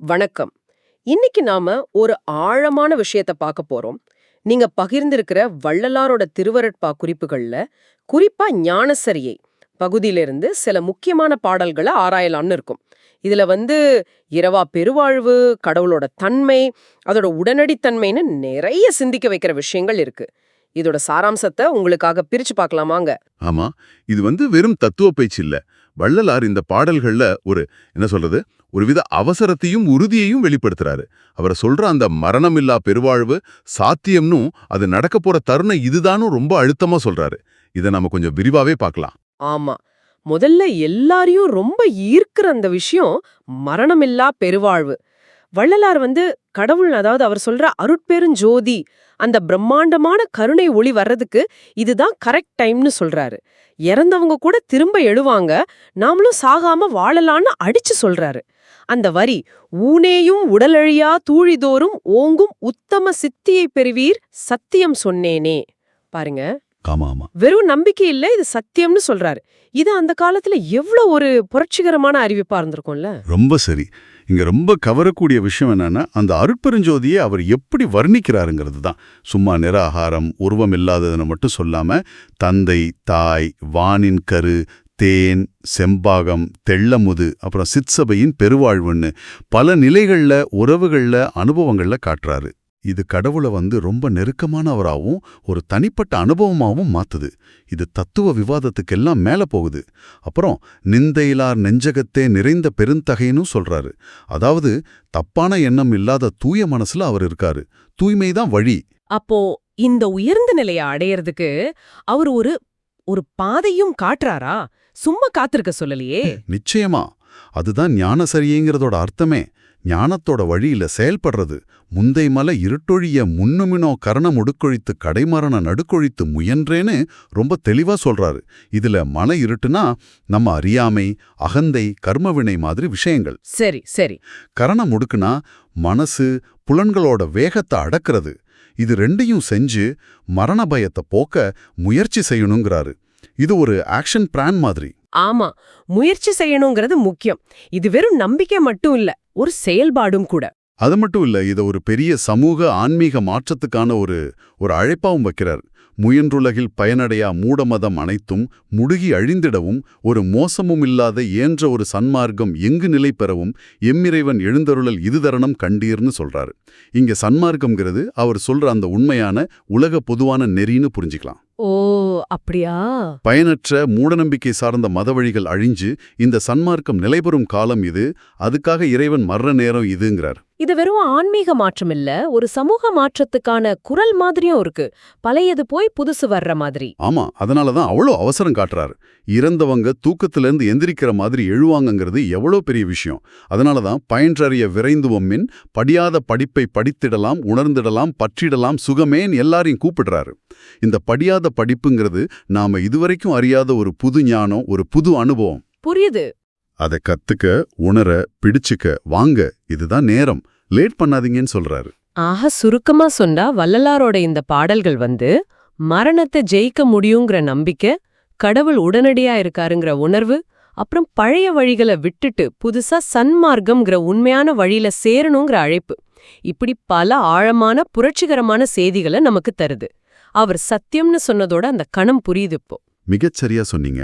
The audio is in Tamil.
வணக்கம். இன்னைக்கு நாம ஒரு ஆழமான விஷயத்த பார்க்க போறோம். நீங்க பகிர்ந்திருக்கிற வள்ளலாரோட திருவருட்பா குறிப்புகள்ல குறிப்பா ஞானசரியை பகுதியிலிருந்து சில முக்கியமான பாடல்களை ஆராயலாம்னு இருக்கும். இதுல வந்து இரவா பெருவாழ்வு கடவுளோட தன்மை அதோட உடனடித்தன்மைன்னு நிறைய சிந்திக்க வைக்கிற விஷயங்கள் இருக்கு. இதோட சாராம்சத்தை உங்களுக்காக பிரிச்சு பார்க்கலாமாங்க. ஆமா இது வந்து வெறும் தத்துவ பேச்சு இல்ல. வள்ளலார் இந்த பாடல்கள்ல ஒரு என்ன சொல்றது ஒருவித அவசரத்தையும் உறுதியையும் வெளிப்படுத்துறாரு. அவரை சொல்ற அந்த மரணமில்லா பெருவாழ்வு சாத்தியம்னும் அது நடக்க போற தருணம் இதுதானும் ரொம்ப அழுத்தமா சொல்றாரு. இதை நம்ம கொஞ்சம் விரிவாவே பார்க்கலாம். ஆமா. முதல்ல எல்லாரையும் ரொம்ப ஈர்க்கிற அந்த விஷயம் மரணமில்லா பெருவாழ்வு. வள்ளலார் வந்து கடவுள் அதாவது அவர் சொல்ற அருட்பெருஞ்சோதி அந்த பிரம்மாண்டமான கருணை ஒளி வர்றதுக்கு இதுதான் கரெக்ட் டைம்னு சொல்றாரு. இறந்தவங்க கூட திரும்ப எழுவாங்க நாமளும் சாகாம வாழலான்னு அடிச்சு சொல்றாரு. அந்த வரி ஊனேயும் உடலழியா தூழிதோறும் ஓங்கும் உத்தம சித்தியை பெறுவீர் சத்தியம் சொன்னேனே. பாருங்க. ஆமா ஆமா. வெறும் நம்பிக்கை இல்ல இது சத்தியம்னு சொல்றாரு. இது அந்த காலத்துல எவ்வளவு ஒரு புரட்சிகரமான அறிவிப்பா இருந்திருக்கும்ல? ரொம்ப சரி. இங்க ரொம்ப கவரக்கூடிய விஷயம் என்னன்னா அந்த அருட்பெருஞ்சோதியை அவர் எப்படி வர்ணிக்கிறாருங்கிறது தான். சும்மா நிராகாரம் உருவம் இல்லாததுன்னு மட்டும் சொல்லாம தந்தை தாய் வானின் கரு தேன் செம்பாகம் தெள்ளமுது அப்புறம் சிற்சபையின் பெருவாழ்வுன்னு பல நிலைகள்ல உறவுகள்ல அனுபவங்கள்ல காட்டுறாரு. இது கடவுளை வந்து ரொம்ப நெருக்கமானவராகவும் ஒரு தனிப்பட்ட அனுபவமாகவும் மாத்துது. இது தத்துவ விவாதத்துக்கெல்லாம் மேல போகுது. அப்புறம் நிந்தையிலார் நெஞ்சகத்தே நிறைந்த பெருந்தகைன்னு சொல்றாரு. அதாவது தப்பான எண்ணம் இல்லாத தூய மனசுல அவர் இருக்காரு. தூய்மைதான் வழி. அப்போ இந்த உயர்ந்த நிலையை அடையறதுக்கு அவர் ஒரு ஒரு பாதையும் காட்டுறாரா? சும்மா காத்திருக்க சொல்லலையே. நிச்சயமா. அதுதான் ஞானசரியங்கிறதோட அர்த்தமே. ஞானத்தோட வழியில செயல்படுறது முந்தை மலை இருட்டொழிய முன்னுமினோ கரணம் ஒடுக்கொழித்து கடைமரண நடுக்கொழித்து முயன்றேன்னு ரொம்ப தெளிவா சொல்றாரு. இதுல மன இருட்டுனா நம்ம அறியாமை அகந்தை கர்மவினை மாதிரி விஷயங்கள். சரி சரி. கரணம் ஒடுக்குனா மனசு புலன்களோட வேகத்தை அடக்கிறது. இது ரெண்டையும் செஞ்சு மரண பயத்தை போக்க முயற்சி செய்யணுங்கிறாரு. இது ஒரு ஆக்ஷன் பிளான் மாதிரி. ஆமா முயற்சி செய்யணுங்கிறது முக்கியம். இது வெறும் நம்பிக்கை மட்டும் இல்ல ஒரு செயல்பாடும் கூட. அது மட்டும் இல்ல இத ஒரு பெரிய சமூக ஆன்மீக மாற்றத்துக்கான ஒரு ஒரு அழைப்பாவும் வைக்கிறார். முயன்றுலகில் பயனடையா மூடமதம் அனைத்தும் முடுகி அழிந்திடவும் ஒரு மோசமும் இல்லாத ஏன்ற ஒரு சன்மார்க்கம் எங்கு நிலை பெறவும் எம்மிறைவன் எழுந்தருளல் இது தரணம் கண்டீர்னு சொல்றாரு. இங்க சன்மார்க்கம்ங்கிறது அவர் சொல்ற அந்த உண்மையான உலக பொதுவான நெறின்னு புரிஞ்சுக்கலாம். ஓ அப்படியா? பயனற்ற மூடநம்பிக்கை சார்ந்த மத வழிகள் அழிஞ்சு இந்த சன்மார்க்கம் நிலைபெறும் காலம் இது. அதுக்காக இறைவன் மர்ற நேரம் இதுங்கிறார். இது வெறும் ஆன்மீக மாற்றம் இல்ல ஒரு சமூக மாற்றத்துக்கான குரல் மாதிரியும் இருக்கு. பழையது போய் புதுசு வர்ற மாதிரி. ஆமா அதனால தான் அவ்வளோ அவசரம் காட்டுறாரு. இறந்தவங்க தூக்கத்திலேருந்து எந்திரிக்கிற மாதிரி எழுவாங்கங்கிறது எவ்வளோ பெரிய விஷயம். அதனால தான் பயின்றறிய விரைந்துவம் மின் படியாத படிப்பை படித்திடலாம் உணர்ந்திடலாம் பற்றிடலாம் சுகமேன் எல்லாரையும் கூப்பிடுறாரு. இந்த படியாத படிப்புங்கிறது நாம இதுவரைக்கும் அறியாத ஒரு புது ஞானம் ஒரு புது அனுபவம். புரியுது. அதை கத்துக்க உணர பிடிச்சுக்க வாங்க இதுதான் நேரம். லேட் பண்ணாதீங்கன்னு சொல்றாரு. ஆக சுருக்கமா சொன்னா வள்ளலாரோட இந்த பாடல்கள் வந்து மரணத்தை ஜெயிக்க முடியுங்கிற நம்பிக்கை கடவுள் உடனடியா இருக்காருங்கிற உணர்வு அப்புறம் பழைய வழிகளை விட்டுட்டு புதுசா சன்மார்க்கம்ங்கிற உண்மையான வழியில சேரணுங்கிற அழைப்பு. இப்படி பல ஆழமான புரட்சிகரமான செய்திகளை நமக்கு தருது. அவர் சத்தியம்னு சொன்னதோட அந்த கணம் புரியுது இப்போ. மிகச்சரியா சொன்னீங்க.